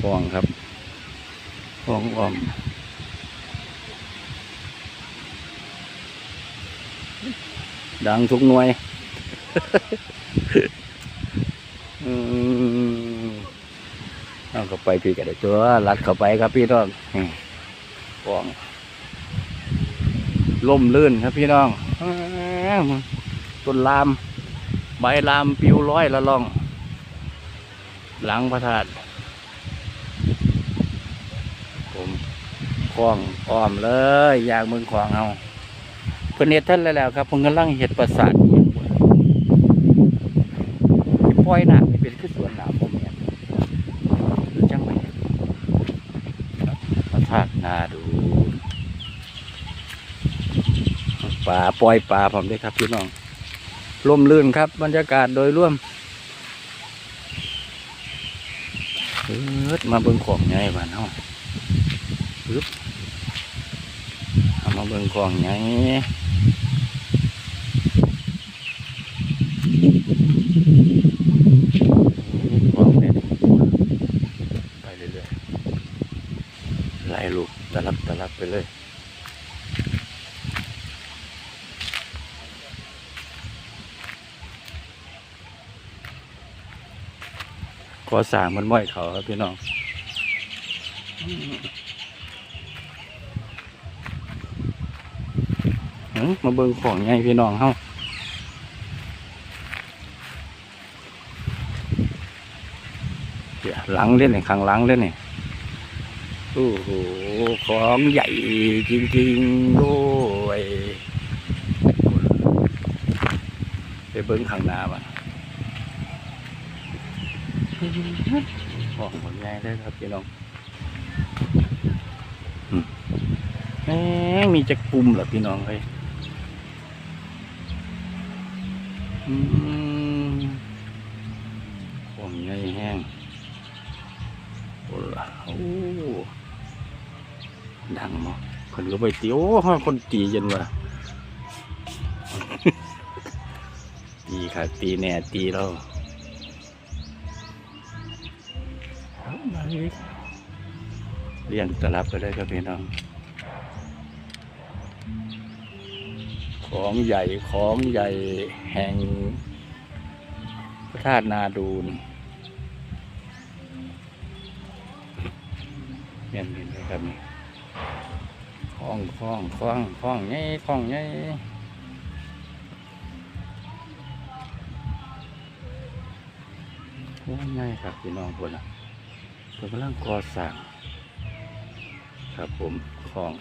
คลองครับคลองอ้อมดังทุกหน่วยอืมเอาเข้าไปพี่กันเดี๋ยวตัวลัดเข้าไปครับพี่น้องอืมคลองล่มลื่นครับพี่น้องอ้าวต้นลาม ใบลามปิวร้อยละล่อง หลังพระธาตุ ผมคลองอ้อมเลยอยากเมืองขวางเอาเพิ่นเฮ็ดท่านแล้วแล้วครับเพิ่นกำลังเฮ็ดปราสาทที่ปล่อยน้ำนี่เป็นคือสวนหน้ำผมเนี่ยหรือจังไงครับพระธาตุนาดูป่าปล่อยป่าผมด้วยครับพี่น้องลมลื่นครับ บรรยากาศโดยรวมเอิดมาเบิ่งของใหญ่บ้านเฮา ปึ๊บเอามาเบิ่งของใหญ่องเนี่ยไปเรื่อยๆไล่ลูกตะลับตะลับไปเลยก่อสร้างมันบ่อยเขาครับพี่น้อง อื้อ มาเบิ่งของไงพี่น้องเฮาเดี๋ยวหลังเล่นนี่ข้างหลังเล่นนี่โอ้โหของใหญ่จริงๆด้วยไปเบิ่งข้างหน้ามันของผลงานเลยครับพี่น้องอืมแหมมีจักปุ่มเหรอพี่น้องเอ้ย อืมของใหญ่แห้งโอ้ล่ะโอ้ดังมั้งคนก็ไปตีโอ้คนตีจนว่าตีค่ะตีแน่ตีเราเอามาอีกเลี้ยงตลับไปเลยครับพี่น้อง ของใหญ่ของใหญ่แห่งพระธาตุนาดูนเห็นเห็นไหมครับนี่คล้องคล้องคล้องคล้องไงคล้องไงว่าไงครับพี่น้องคนละกำลังก่อสร้างครับผมคล้อง